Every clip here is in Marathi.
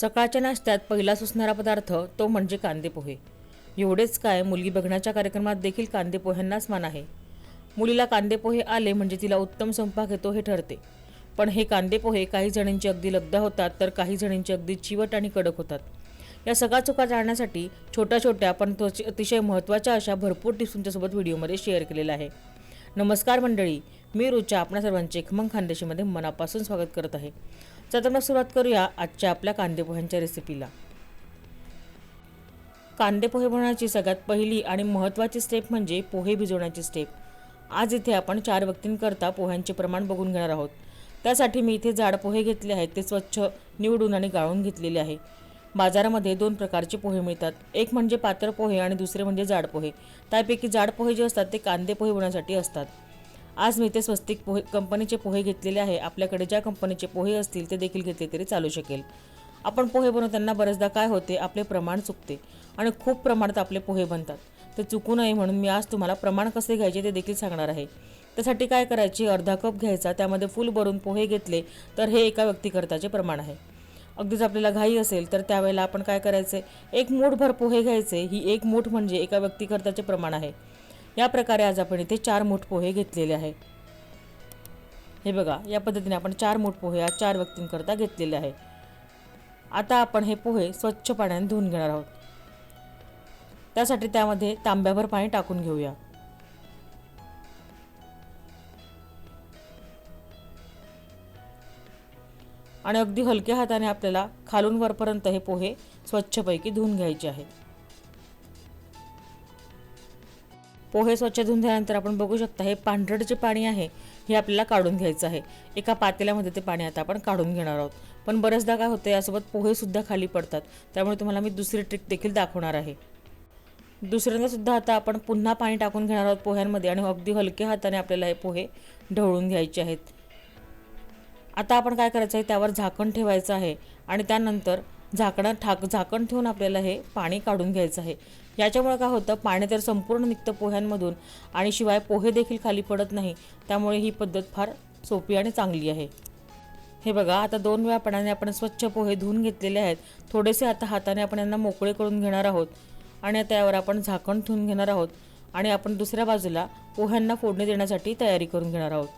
सकाळच्या नाश्त्यात पहिला सुचणारा पदार्थ तो म्हणजे कांदे पोहे. एवढेच काय मुलगी बघण्याच्या कार्यक्रमात देखील कांदे पोह्यांनाच मान आहे. मुलीला कांदे पोहे आले म्हणजे तिला उत्तम स्वयंपाक येतो हे ठरते. पण हे कांदे पोहे काही जणींची अगदी लगदा होतात तर काही जणींची अगदी चिवट आणि कडक होतात. या सगळ्या चुका जाळण्यासाठी छोट्या छोट्या पण त्वचे- अतिशय महत्त्वाच्या अशा भरपूर टिप्स तुमच्यासोबत व्हिडिओमध्ये शेअर केलेला आहे. नमस्कार मंडळी मी रुचा आपणा सर्वांचे खमंग खानदेशीमध्ये मनापासून स्वागत करत आहे. चला मग सुरुवात करूया आजच्या आपल्या कांदेपोह्यांच्या रेसिपीला कांदे पोहे बनवण्याची सगळ्यात पहिली आणि महत्त्वाची स्टेप म्हणजे पोहे भिजवण्याची स्टेप आज इथे आपण चार व्यक्तींकरता पोह्यांचे प्रमाण बघून घेणार आहोत. त्यासाठी मी इथे जाड पोहे घेतले आहेत ते स्वच्छ निवडून आणि गाळून घेतलेले आहे. बाजारामध्ये दोन प्रकारचे पोहे मिळतात. एक म्हणजे पातळ पोहे आणि दुसरे म्हणजे जाड पोहे. त्यापैकी जाड पोहे जे असतात ते कांदे पोहे बनवण्यासाठी असतात. आज मी इथे स्वस्तिक पोहे कंपनीचे पोहे घेतलेले आहे. आपल्याकडे ज्या कंपनीचे पोहे असतील ते देखील घेतले तरी चालू शकेल. आपण पोहे बनवताना बरेचदा काय होते? आपले प्रमाण चुकते आणि खूप प्रमाणात आपले पोहे बनतात. ते चुकू नये म्हणून मी आज तुम्हाला प्रमाण कसे घ्यायचे ते देखील सांगणार आहे. त्यासाठी काय करायचे? अर्धा कप घ्यायचा त्यामध्ये फुल भरून पोहे घेतले तर हे एका व्यक्तीकरताचे प्रमाण आहे. अगदीच आपल्याला घाई असेल तर त्यावेळेला आपण काय करायचे? एक मूठभर पोहे घ्यायचे. ही एक मूठ म्हणजे एका व्यक्तीकरताचे प्रमाण आहे. या प्रकारे आज आपण इथे चार मूठ पोहे घेतलेले आहे. हे बघा या पद्धतीने आपण चार मूठ पोहे आज चार व्यक्तींकरता घेतलेले आहे. आता आपण हे पोहे स्वच्छ पाण्याने धुवून घेणार आहोत. त्यासाठी त्यामध्ये तांब्याभर पाणी टाकून घेऊया. आणि अगदी हलक्या हाताने आपल्याला खालून वरपर्यंत हे पोहे स्वच्छपैकी धुवून घ्यायचे आहेत पोहे स्वच्छ धुवून झाल्यानंतर आपण बघू शकता हे पांढरट जे पाणी आहे हे आपल्याला काढून घ्यायचं आहे. एका पातेल्यामध्ये ते पाणी आता आपण काढून घेणार आहोत. पण बरेचदा काय होतं यासोबत पोहेसुद्धा खाली पडतात. त्यामुळे तुम्हाला मी दुसरी ट्रिक देखील दाखवणार आहे. दुसऱ्यांदा सुद्धा आता आपण पुन्हा पाणी टाकून घेणार आहोत पोह्यांमध्ये आणि अगदी हलक्या हाताने आपल्याला हे पोहे ढवळून घ्यायचे आहेत. आता आपण काय करायचं आहे त्यावर झाकण ठेवायचं आहे आणि त्यानंतर झाकणं ठाक झाकण ठेवून आपल्याला हे पाणी काढून घ्यायचं आहे. याच्यामुळे काय होतं पाणी तर संपूर्ण निघतं पोह्यांमधून आणि शिवाय पोहे देखील खाली पडत नाही. त्यामुळे ही पद्धत फार सोपी आणि चांगली आहे. हे बघा आता दोन वेळा पाण्याने आपण स्वच्छ पोहे धुवून घेतलेले आहेत. थोडेसे आता हाताने आपण यांना मोकळे करून घेणार आहोत आणि आता यावर आपण झाकण ठेवून घेणार आहोत आणि आपण दुसऱ्या बाजूला पोह्यांना फोडणी देण्यासाठी तयारी करून घेणार आहोत.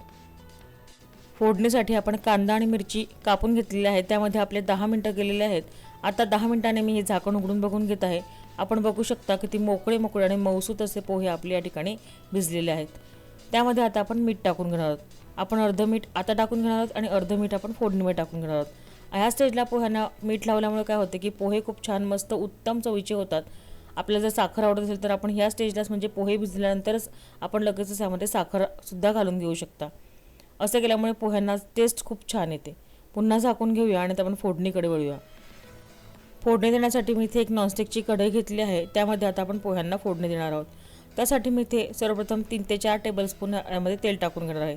फोडणीसाठी आपण कांदा आणि मिरची कापून घेतलेली आहे. त्यामध्ये आपले दहा मिनटं गेलेले आहेत. आता दहा मिनिटांनी मी हे झाकण उघडून बघून घेत आहे. आपण बघू शकता की ती मोकळे मोकळे आणि मौसूत असे पोहे आपले या ठिकाणी भिजलेले आहेत. त्यामध्ये आता आपण मीठ टाकून घेणार आहोत. आपण अर्ध मीठ आता टाकून घेणार आहोत आणि अर्ध मीठ आपण फोडणीमध्ये टाकून घेणार आहोत. ह्या स्टेजला पोह्यांना मीठ लावल्यामुळे काय होते की पोहे खूप छान मस्त उत्तम चवीचे होतात. आपल्याला जर साखर आवडत असेल तर आपण ह्या स्टेजलाच म्हणजे पोहे भिजल्यानंतरच आपण लगेचच त्यामध्ये साखरसुद्धा घालून घेऊ शकता. असं केल्यामुळे पोह्यांना टेस्ट खूप छान येते. पुन्हा झाकून घेऊया आणि आपण फोडणीकडे वळूया. फोडणी देण्यासाठी मी इथे एक नॉनस्टिकची कढई घेतली आहे. त्यामध्ये आता आपण पोह्यांना फोडणी देणार आहोत. त्यासाठी मी इथे सर्वप्रथम तीन ते चार टेबलस्पून यामध्ये तेल टाकून घेणार आहे.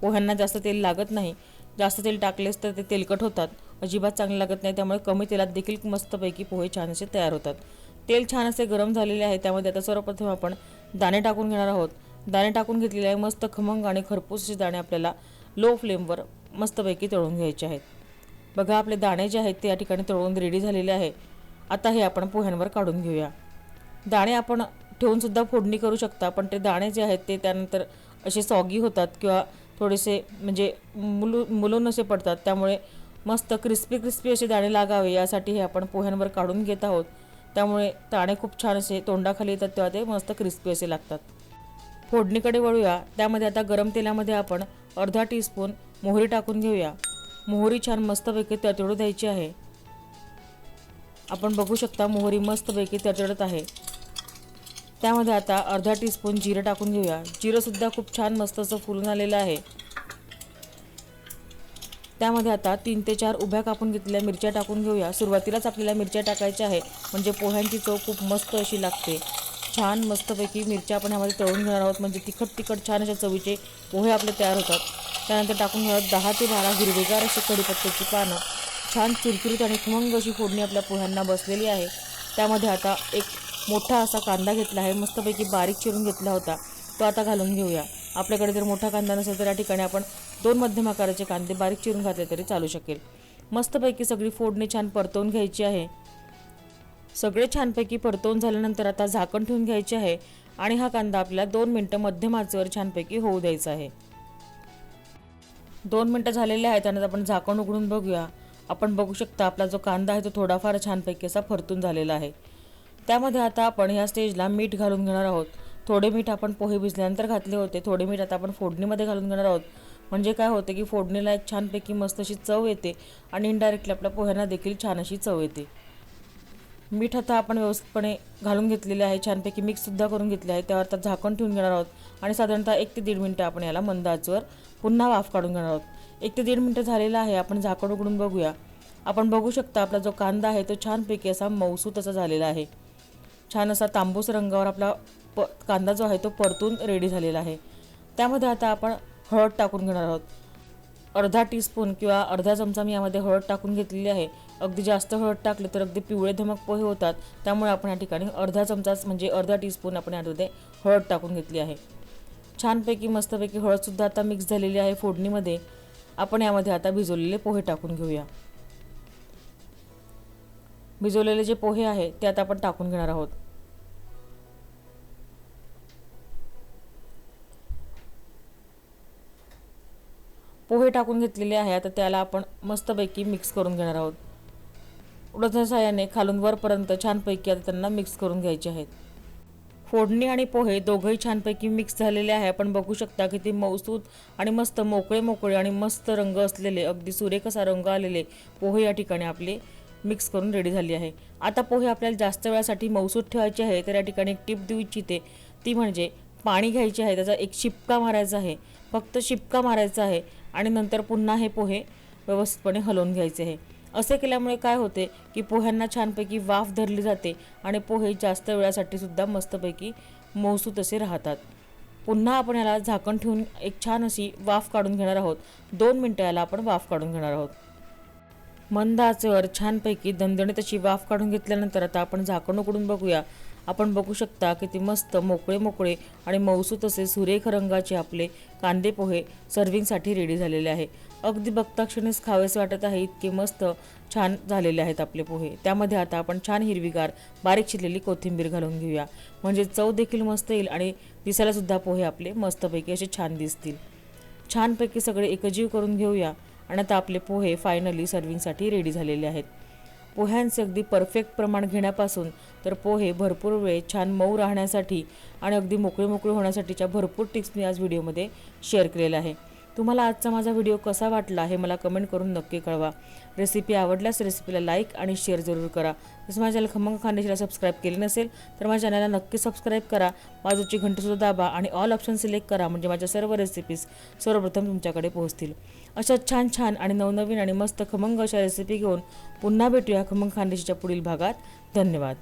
पोह्यांना जास्त तेल लागत नाही. जास्त तेल टाकलेच तर ते तेलकट होतात. अजिबात चांगले लागत नाही. त्यामुळे कमी तेलात देखील मस्तपैकी पोहे छान असे तयार होतात. तेल छान असे गरम झालेले आहे. त्यामध्ये आता सर्वप्रथम आपण दाणे टाकून घेणार आहोत. दाणे टाकून घेतलेले आहे. मस्त खमंग आणि खरपूस असे दाणे आपल्याला लो फ्लेमवर मस्तपैकी तळून घ्यायचे आहेत. बघा आपले दाणे जे आहेत ते या ठिकाणी तळून रेडी झालेले आहे. आता हे आपण पोह्यांवर काढून घेऊया. दाणे आपण ठेवूनसुद्धा फोडणी करू शकता पण ते दाणे जे आहेत ते त्यानंतर असे सॉगी होतात किंवा थोडेसे म्हणजे मुलू मुलून असे पडतात. त्यामुळे मस्त क्रिस्पी क्रिस्पी असे दाणे लागावे. यासाठी हे आपण पोह्यांवर काढून घेत आहोत. त्यामुळे दाणे खूप छान असे तोंडाखाली येतात तेव्हा ते मस्त क्रिस्पी असे लागतात. फोडणीकडे वळूया. त्यामध्ये आता गरम तेलामध्ये आपण अर्धा टीस्पून मोहरी टाकून घेऊया. मोहरी छान मस्तपैकी तडतडू द्यायची आहे. आपण बघू शकता मोहरी मस्तपैकी तडतडत आहे. त्यामध्ये आता अर्धा टीस्पून जिरं टाकून घेऊया. जिरंसुद्धा खूप छान मस्त असं फुलून आलेलं आहे. त्यामध्ये आता तीन ते चार उभ्या कापून घेतलेल्या मिरच्या टाकून घेऊया. सुरुवातीलाच आपल्याला मिरच्या टाकायच्या आहे म्हणजे पोह्यांची चव खूप मस्त अशी लागते. छान मस्तपैकी मिरच्या आपण ह्यामध्ये तळून घेणार आहोत. म्हणजे तिखट तिखट छान अशा चवीचे पोहे आपले तयार होतात. त्यानंतर टाकून घेणार दहा ते बारा हिरवेगार अशी कढीपत्त्याची पानं. छान चुरचुरीत आणि खमंग अशी फोडणी आपल्या पोह्यांना बसलेली आहे. त्यामध्ये आता एक मोठा असा कांदा घेतला आहे. मस्तपैकी बारीक चिरून घेतला होता. तो आता घालून घेऊया. आपल्याकडे जर मोठा कांदा नसेल तर या ठिकाणी आपण दोन मध्यम आकाराचे कांदे बारीक चिरून घातले तरी चालू शकेल. मस्तपैकी सगळी फोडणी छान परतवून घ्यायची आहे. सगळे छानपैकी परतवून झाल्यानंतर आता झाकण ठेवून घ्यायचे आहे आणि हा कांदा आपल्याला दोन मिनटं मध्यम आचेवर छानपैकी होऊ द्यायचा आहे. दोन मिनटं झालेले आहेत आणि आपण झाकण उघडून बघूया. आपण बघू शकता आपला जो कांदा आहे तो थोडाफार छानपैकी असा परतून झालेला आहे. त्यामध्ये आता आपण या स्टेजला मीठ घालून घेणार आहोत. थोडे मीठ आपण पोहे भिजल्यानंतर घातले होते. थोडे मीठ आता आपण फोडणीमध्ये घालून घेणार आहोत. म्हणजे काय होते की फोडणीला एक छानपैकी मस्त अशी चव येते आणि इनडायरेक्टली आपल्या पोह्यांना देखील छान अशी चव येते. मीठ आता आपण व्यवस्थितपणे घालून घेतलेले आहे. छानपैकी मिक्ससुद्धा करून घेतले आहे. त्यावर आता झाकण ठेवून घेणार आहोत. आणि साधारणतः एक ते दीड मिनटं आपण याला मंद पुन्हा वाफ काढून घेणार आहोत. एक ते दीड मिनटं झालेलं आहे. आपण झाकण उघडून बघूया. आपण बघू शकता आपला जो कांदा आहे तो छानपैकी असा मौसूत असा झालेला आहे. छान असा तांबूस रंगावर आपला प कांदा जो आहे तो परतून रेडी झालेला आहे. त्यामध्ये आता आपण हळद टाकून घेणार आहोत. अर्धा टीस्पून किंवा अर्धा चमचा मी यामध्ये हळद टाकून घेतलेली आहे. अगदी जास्त हळद टाकले तर अगदी पिवळे धमक पोहे होतात. त्यामुळे आपण या ठिकाणी अर्धा चमचाच म्हणजे अर्धा टीस्पून आपण यामध्ये हळद टाकून घेतली आहे. छानपैकी मस्तपैकी हळदसुद्धा आता मिक्स झालेली आहे फोडणीमध्ये. आपण यामध्ये आता भिजवलेले पोहे टाकून घेऊया. भिजवलेले जे पोहे आहे ते आता आपण टाकून घेणार आहोत. पोहे टाकून घेतलेले आहे. आता त्याला आपण मस्तपैकी मिक्स करून घेणार आहोत. उडदाच्या साह्याने खालून वरपर्यंत छानपैकी आता त्यांना मिक्स करून घ्यायचे आहेत. फोडणी आणि पोहे दोघंही छानपैकी मिक्स झालेले आहे. आपण बघू शकता की ते मौसूद आणि मस्त मोकळे मोकळे आणि मस्त रंग असलेले अगदी सुरेख असा रंग आलेले पोहे या ठिकाणी आपले मिक्स करून रेडी झाली आहे. आता पोहे आपल्याला जास्त वेळासाठी मौसूद ठेवायचे आहे तर या ठिकाणी एक टिप देऊ इच्छिते. ती म्हणजे पाणी घ्यायचे आहे. त्याचा एक शिपका मारायचा आहे. फक्त शिपका मारायचा आहे. आणि नंतर पुन्हा हे पोहे व्यवस्थितपणे हलवून घ्यायचे आहे. असे केल्यामुळे काय होते की पोह्यांना छानपैकी वाफ धरली जाते आणि पोहे जास्त वेळासाठी सुद्धा मस्तपैकी मौसू तसे राहतात. पुन्हा आपण याला झाकण ठेवून एक छान अशी वाफ काढून घेणार आहोत. दोन मिनटं याला आपण वाफ काढून घेणार आहोत. मंद आचेवर छानपैकी दणदणीत अशी वाफ काढून घेतल्यानंतर आता आपण झाकण उघडून बघूया. आपण बघू शकता किती मस्त मोकळे मोकळे आणि मऊसू तसे सुरेख रंगाचे आपले कांदे पोहे सर्विंगसाठी रेडी झालेले आहे. अगदी बघताक्षणीच खावेसे वाटत आहे इतके मस्त छान झालेले आहेत आपले पोहे. त्यामध्ये आता आपण छान हिरवीगार बारीक चिरलेली कोथिंबीर घालून घेऊया. म्हणजे चव देखील मस्त येईल आणि दिसायला सुद्धा पोहे आपले मस्तपैकी असे छान दिसतील. छानपैकी सगळे एकजीव करून घेऊया आणि आता आपले पोहे फायनली सर्विंगसाठी रेडी झालेले आहेत. पोह्यांचे अगदी परफेक्ट प्रमाण घेण्यापासून तर पोहे भरपूर वेळ छान मऊ राहण्यासाठी आणि अगदी मोकळे मोकळे होण्यासाठीच्या भरपूर टिप्स मी आज व्हिडिओमध्ये शेअर केलेल्या आहे. तुम्हाला आजचा माझा व्हिडिओ कसा वाटला हे मला कमेंट करून नक्की कळवा. रेसिपी आवडल्यास रेसिपीला लाईक आणि शेअर जरूर करा. जसं माझ्या खमंग खानदेशीला सबस्क्राईब केले नसेल तर माझ्या चॅनलला नक्की सबस्क्राईब करा. बाजूची घंटीसुद्धा दाबा आणि ऑल ऑप्शन सिलेक्ट करा म्हणजे माझ्या सर्व रेसिपीज सर्वप्रथम तुमच्याकडे पोहोचतील. अशा छान छान आणि नवनवीन आणि मस्त खमंग अशा रेसिपी घेऊन पुन्हा भेटूया खमंग खानदेशीच्या पुढील भागात. धन्यवाद.